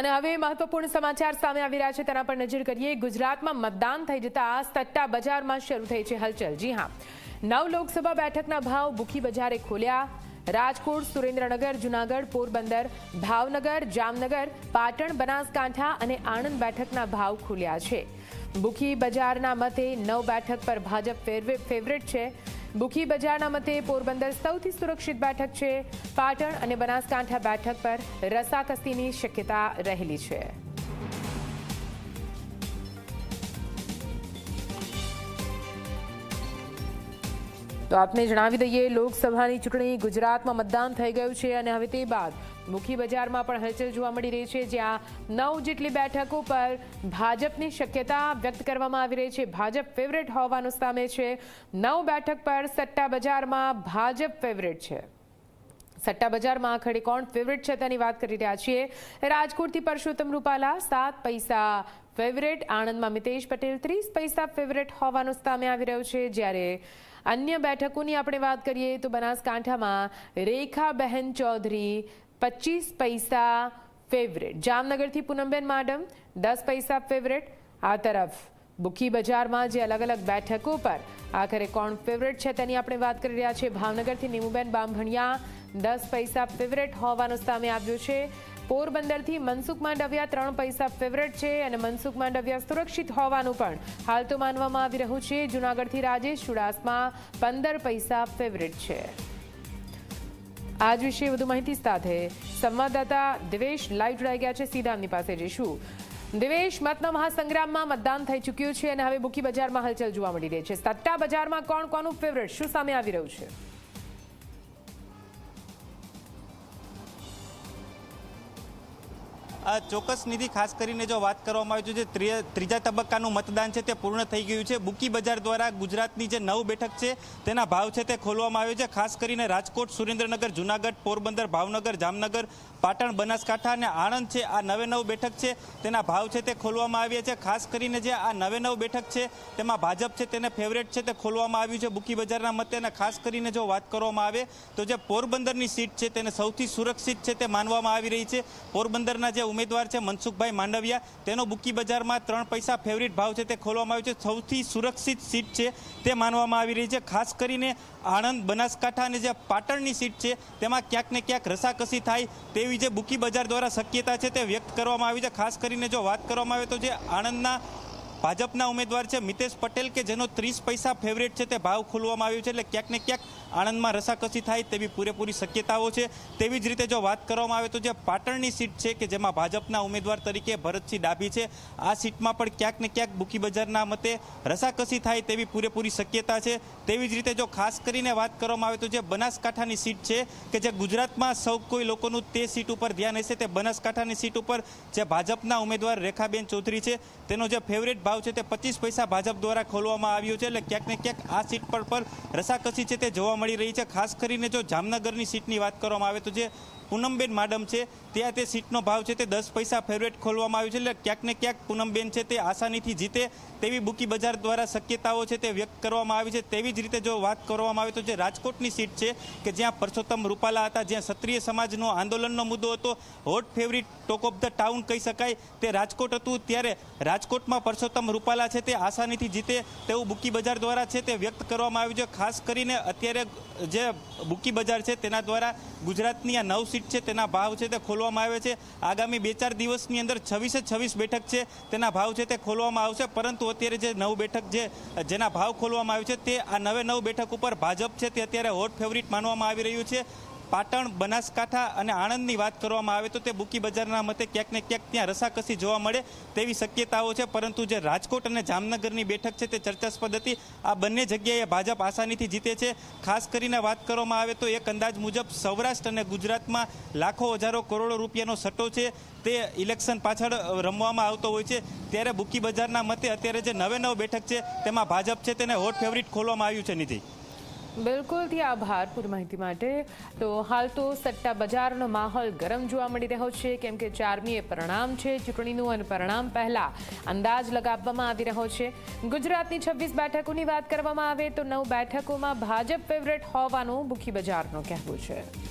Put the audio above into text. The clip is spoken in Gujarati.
અને હવે મહત્વપૂર્ણ સમાચાર સામે આવી રહ્યા છે. તેના પર નજર કરીએ. ગુજરાતમાં મતદાન થઈ જતા સટ્ટા બજારમાં શરૂ થઈ છે હલચલ. જી હા. નવ લોકસભા બેઠકના ભાવ ભૂખી બજારે ખોલ્યા. રાજકોટ, સુરેન્દ્રનગર, જુનાગઢ, પોરબંદર, ભાવનગર, જામનગર, પાટણ, બનાસકાંઠા અને આણંદ બેઠકના ભાવ ખુલ્યા છે. બુખી બજારના મતે નવ બેઠક પર ભાજપ ફેવરેટ છે. બુકી બજારના મતે પોરબંદર સૌથી સુરક્ષિત બેઠક છે. પાટણ અને બનાસકાંઠા બેઠક પર રસાકસીની શક્યતા રહેલી છે. તો આપને જણાવી દઈએ, લોકસભાની ચૂંટણી ગુજરાતમાં મતદાન થઈ ગયું છે અને હવે તે બાદ મુખી બજારમાં પણ હલચલ જોવા મળી રહી છે, જ્યાં નવ જેટલી બેઠકો પર ભાજપની શક્યતા વ્યક્ત કરવામાં આવી રહી છે. ભાજપ ફેવરેટ હોવાનું સામે છે. નવ બેઠક પર સટ્ટા બજારમાં ભાજપ ફેવરેટ છે. સટ્ટા બજારમાં આખરે કોણ ફેવરેટ છે તેની વાત કરી રહ્યા છીએ. રાજકોટથી પરસોત્તમ રૂપાલા, સાત પૈસા ફેવરેટ આણંદમાં મિતેશ પટેલ, ત્રીસ પૈસા ફેવરેટ હોવાનું સામે આવી રહ્યું છે. જ્યારે અન્ય બેઠકોની આપણે વાત કરીએ તો બનાસકાંઠામાં રેખાબહેન ચૌધરી પચીસ પૈસા ફેવરેટ જામનગરથી પૂનમબેન માડમ દસ પૈસા ફેવરેટ આ તરફ બુખી બજારમાં જે અલગ અલગ બેઠકો પર આખરે કોણ ફેવરેટ છે તેની આપણે વાત કરી રહ્યા છીએ. ભાવનગરથી નીમુબેન બામભણિયા દસ પૈસા ફેવરેટ હોવાનું સામે આવ્યું છે. પોરબંદરથી મનસુખ માંડવિયા ત્રણ પૈસા ફેવરેટ છે અને મનસુખ માંડવિયા સુરક્ષિત હોવાનું પણ હાલ તો માનવામાં આવી રહ્યું છે. જુનાગઢથી રાજેશ ચુડાસમા પંદર પૈસા ફેવરેટ છે. આજ વિશે વધુ માહિતી સાથે સંવાદદાતા દિવેશ લાઈવ જોડાઈ ગયા છે. સીધા એમની પાસે જઈશું. દિવેશ, મતના મહાસંગ્રામમાં મતદાન થઈ ચૂક્યું છે અને હવે બુકી બજારમાં હલચલ જોવા મળી રહી છે. સટ્ટા બજારમાં કોણ કોનું ફેવરેટ? શું સામે આવી રહ્યું છે? ચોક્કસ નિધિ ખાસ કરીને જો વાત કરવામાં આવી છે જે ત્રીજા તબક્કાનું મતદાન છે તે પૂર્ણ થઈ ગયું છે. બુકી બજાર દ્વારા ગુજરાતની જે નવ બેઠક છે તેના ભાવ છે તે ખોલવામાં આવ્યો છે. ખાસ કરીને રાજકોટ, સુરેન્દ્રનગર, જુનાગઢ, પોરબંદર, ભાવનગર, જામનગર, પાટણ, બનાસકાંઠા અને આણંદ છે આ નવે નવ બેઠક છે તેના ભાવ છે તે ખોલવામાં આવ્યા છે. ખાસ કરીને જે આ નવે નવ બેઠક છે તેમાં ભાજપ છે તેને ફેવરેટ છે તે ખોલવામાં આવ્યું છે બુકી બજારના મતે અને ખાસ કરીને જો વાત કરવામાં આવે તો જે પોરબંદરની સીટ છે તેને સૌથી સુરક્ષિત છે તે માનવામાં આવી રહી છે. પોરબંદરના જે ઉમેદવાર છે મનસુખભાઈ માંડવિયા. તેનો બુકી બજારમાં ત્રણ પૈસા ફેવરિટ ભાવ છે તે ખોલવામાં આવ્યો છે. સૌથી સુરક્ષિત સીટ છે તે માનવામાં આવી રહી છે. ખાસ કરીને આણંદ બનાસકાંઠા અને જે પાટણની સીટ છે તેમાં ક્યાંક ને ક્યાંક રસાકસી થાય તેવી જે બુકી બજાર દ્વારા શક્યતા છે તે વ્યક્ત કરવામાં આવી છે. ખાસ કરીને જો વાત કરવામાં આવે તો જે આણંદના ભાજપના ઉમેદવાર છે મિતેશ પટેલ કે જેનો ત્રીસ પૈસા ફેવરેટ છે તે ભાવ ખોલવામાં આવ્યો છે. એટલે ક્યાંક ને ક્યાંક આણંદમાં રસાકસી થાય તેવી પૂરેપૂરી શક્યતાઓ છે. તેવી જ રીતે જો વાત કરવામાં આવે તો જે પાટણની સીટ છે કે જેમાં ભાજપના ઉમેદવાર તરીકે ભરતસિંહ ડાભી છે, આ સીટમાં પણ ક્યાંક ને ક્યાંક બુકી બજારના મતે રસાકસી થાય તેવી પૂરેપૂરી શક્યતા છે. તેવી જ રીતે જો ખાસ કરીને વાત કરવામાં આવે તો જે બનાસકાંઠાની સીટ છે કે જે ગુજરાતમાં સૌ કોઈ લોકોનું તે સીટ ઉપર ધ્યાન હશે તે બનાસકાંઠાની સીટ ઉપર જે ભાજપના ઉમેદવાર રેખાબેન ચૌધરી છે, તેનો જે ફેવરેટ ભાવ છે તે પચીસ પૈસા ભાજપ દ્વારા ખોલવામાં આવ્યો છે. એટલે ક્યાંક ને ક્યાંક આ સીટ પર પર રસાકસી છે તે જોવા મળી રહી છે. ખાસ કરીને જો જામનગરની સીટની વાત કરવામાં આવે તો જે પૂનમબેન માડમ છે. ત્યાં તે સીટનો ભાવ છે તે દસ પૈસા ફેવરેટ ખોલવામાં આવ્યું છે. એટલે ક્યાંક ને ક્યાંક પૂનમબેન છે તે આસાનીથી જીતે તેવી બુકી બજાર દ્વારા શક્યતાઓ છે તે વ્યક્ત કરવામાં આવી છે. તેવી જ રીતે જો વાત કરવામાં આવે તો જે રાજકોટની સીટ છે કે જ્યાં પરસોત્તમ રૂપાલા હતા, જ્યાં ક્ષત્રિય સમાજનો આંદોલનનો મુદ્દો હતો, hot favourite talk of the town કહી શકાય, તે રાજકોટ હતું, ત્યારે રાજકોટમાં પરસોત્તમ રૂપાલા છે તે આસાનીથી જીતે તેવું બુકી બજાર દ્વારા છે તે વ્યક્ત કરવામાં આવ્યું છે. ખાસ કરીને અત્યારે જે બુકી બજાર છે તેના દ્વારા ગુજરાતની આ નવ સીટ છે, તેના ભાવ છે તે ખોલવામાં આવે છે. આગામી બે ચાર દિવસની અંદર છવ્વીસે છવ્વીસ બેઠક છે, તેના ભાવ છે તે ખોલવામાં આવશે. પરંતુ અત્યારે જે નવ બેઠક છે જેના ભાવ ખોલવામાં આવ્યું છે, તે આ નવે નવ બેઠક ઉપર ભાજપ છે તે અત્યારે હોટ ફેવરિટ માનવામાં આવી રહ્યું છે. પાટણ, બનાસકાંઠા અને આણંદની વાત કરવામાં આવે તો તે બુકી બજારના મતે ક્યાંક ને ક્યાંક ત્યાં રસાકસી જોવા મળે તેવી શક્યતાઓ છે, પરંતુ જે રાજકોટ અને જામનગરની બેઠક છે તે ચર્ચાસ્પદ હતી. આ બંને જગ્યાએ ભાજપ આસાનીથી જીતે છે. ખાસ કરીને વાત કરવામાં આવે તો એક અંદાજ મુજબ સૌરાષ્ટ્ર અને ગુજરાતમાં લાખો હજારો કરોડો રૂપિયાનો સટ્ટો છે તે ઇલેક્શન પાછળ રમવામાં આવતો હોય છે. ત્યારે બુકી બજારના મતે અત્યારે જે નવે નવ બેઠક છે તેમાં ભાજપ છે તેને હોટ ફેવરિટ ખોલવામાં આવ્યું છે, નિધિ. બિલકુલથી આભાર પૂરી માહિતી માટે. તો હાલ તો સટ્ટા બજારનો માહોલ ગરમ જોવા મળી રહ્યો છે. કેમ કે ચારમીએ પરિણામ છે. ચૂંટણીનું અને પરિણામ પહેલા અંદાજ લગાવવામાં આવી રહ્યો છે. ગુજરાતની છવ્વીસ બેઠકોની વાત કરવામાં આવે તો નવ બેઠકોમાં ભાજપ ફેવરેટ હોવાનું બુખી બજારનું કહેવું છે.